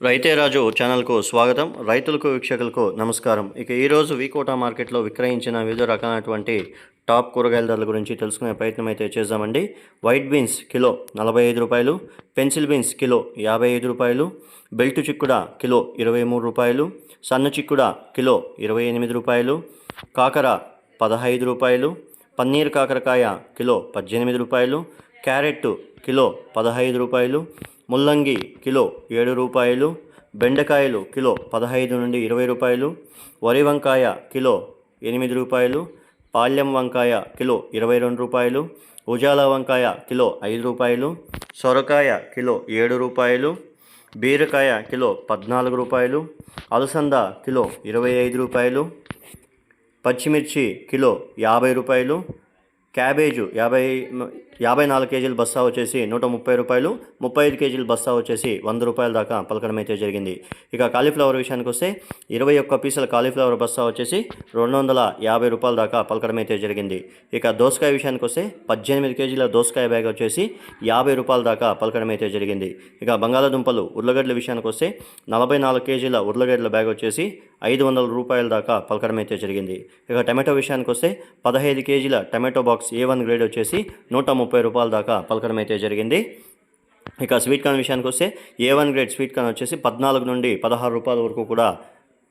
రైతే రాజు ఛానల్కు స్వాగతం. రైతులకు వీక్షకులకు నమస్కారం. ఇక ఈరోజు వీకోటా మార్కెట్లో విక్రయించిన వివిధ రకాలైనటువంటి టాప్ కూరగాయల ధరల గురించి తెలుసుకునే ప్రయత్నం అయితే చేద్దామండి. వైట్ బీన్స్ కిలో నలభై ఐదు రూపాయలు పెన్సిల్ బీన్స్ కిలో యాభై ఐదు రూపాయలు బెల్ట్ చిక్కుడ కిలో ఇరవై మూడు రూపాయలు సన్న చిక్కుడ కిలో ఇరవై ఎనిమిది రూపాయలు కాకర పదహైదు రూపాయలు పన్నీర్ కాకరకాయ కిలో పద్దెనిమిది రూపాయలు క్యారెట్ కిలో పదహైదు రూపాయలు ముల్లంగి కిలో ఏడు రూపాయలు బెండకాయలు కిలో పదహైదు నుండి ఇరవై రూపాయలు వరి వంకాయ కిలో ఎనిమిది రూపాయలు పాల్యం వంకాయ కిలో ఇరవై రెండు రూపాయలు ఉజాల వంకాయ కిలో ఐదు రూపాయలు సొరకాయ కిలో ఏడు రూపాయలు బీరకాయ కిలో పద్నాలుగు రూపాయలు అలసంద కిలో ఇరవై ఐదు రూపాయలు పచ్చిమిర్చి కిలో యాభై రూపాయలు క్యాబేజు యాభై యాభై నాలుగు కేజీల బస్తా వచ్చేసి నూట ముప్పై రూపాయలు ముప్పై ఐదు కేజీల బస్తా వచ్చేసి వంద రూపాయల దాకా పలకడం అయితే జరిగింది. ఇక కాలీఫ్లవర్ విషయానికి వస్తే ఇరవై ఒక్క పీసుల కాలీఫ్లవర్ బస్తా వచ్చేసి రెండు వందల యాభై రూపాయల దాకా పలకడం అయితే జరిగింది. ఇక దోసకాయ విషయానికి వస్తే పద్దెనిమిది కేజీల దోసకాయ బ్యాగ్ వచ్చేసి యాభై రూపాయల దాకా పలకడం అయితే జరిగింది. ఇక బంగాళాదుంపలు ఉర్లగడ్డల విషయానికి వస్తే నలభై నాలుగు కేజీల ఉర్లగడ్డల బ్యాగ్ వచ్చేసి ఐదు వందల రూపాయల దాకా పలకడం అయితే జరిగింది. ఇక టమాటో విషయానికి వస్తే పదహైదు కేజీల tomato box A one grade వచ్చేసి నూట ముప్పై రూపాయల దాకా పలకడం అయితే జరిగింది. ఇక స్వీట్ కార్న్ విషయానికి వస్తే A one grade sweet corn వచ్చేసి పద్నాలుగు నుండి పదహారు రూపాయల వరకు కూడా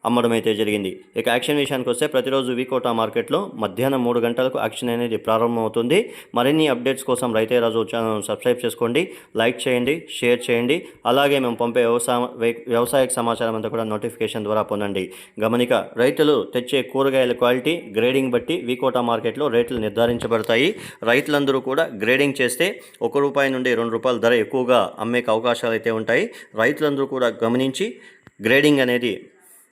అమ్మడం అయితే జరిగింది. ఇక యాక్షన్ విషయానికి వస్తే ప్రతిరోజు వీకోటా మార్కెట్లో మధ్యాహ్నం మూడు గంటలకు యాక్షన్ అనేది ప్రారంభమవుతుంది. మరిన్ని అప్డేట్స్ కోసం రైతే రాజు ఛానల్ సబ్స్క్రైబ్ చేసుకోండి. లైక్ చేయండి షేర్ చేయండి. అలాగే మేము పంపే వ్యవసాయ వ్యవసాయ సమాచారం అంతా కూడా నోటిఫికేషన్ ద్వారా పొందండి. గమనిక రైతులు తెచ్చే కూరగాయల క్వాలిటీ గ్రేడింగ్ బట్టి వీకోటా మార్కెట్లో రేట్లు నిర్ధారించబడతాయి. రైతులందరూ కూడా గ్రేడింగ్ చేస్తే ఒక రూపాయి నుండి రెండు రూపాయల ధర ఎక్కువగా అమ్మేకి అవకాశాలు అయితే ఉంటాయి. రైతులందరూ కూడా గమనించి గ్రేడింగ్ అనేది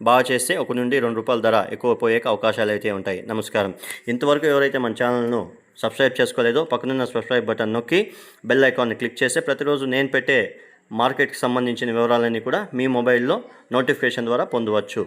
బాగా చేస్తే ఒక నుండి రెండు రూపాయల ధర ఎక్కువ పోయేక అవకాశాలు అయితే ఉంటాయి. నమస్కారం. ఇంతవరకు ఎవరైతే మన ఛానల్ను సబ్స్క్రైబ్ చేసుకోలేదో పక్కనున్న సబ్స్క్రైబ్ బటన్ నొక్కి బెల్ ఐకాన్ని క్లిక్ చేస్తే ప్రతిరోజు నేను పెట్టే మార్కెట్కి సంబంధించిన వివరాలన్నీ కూడా మీ మొబైల్లో నోటిఫికేషన్ ద్వారా పొందవచ్చు.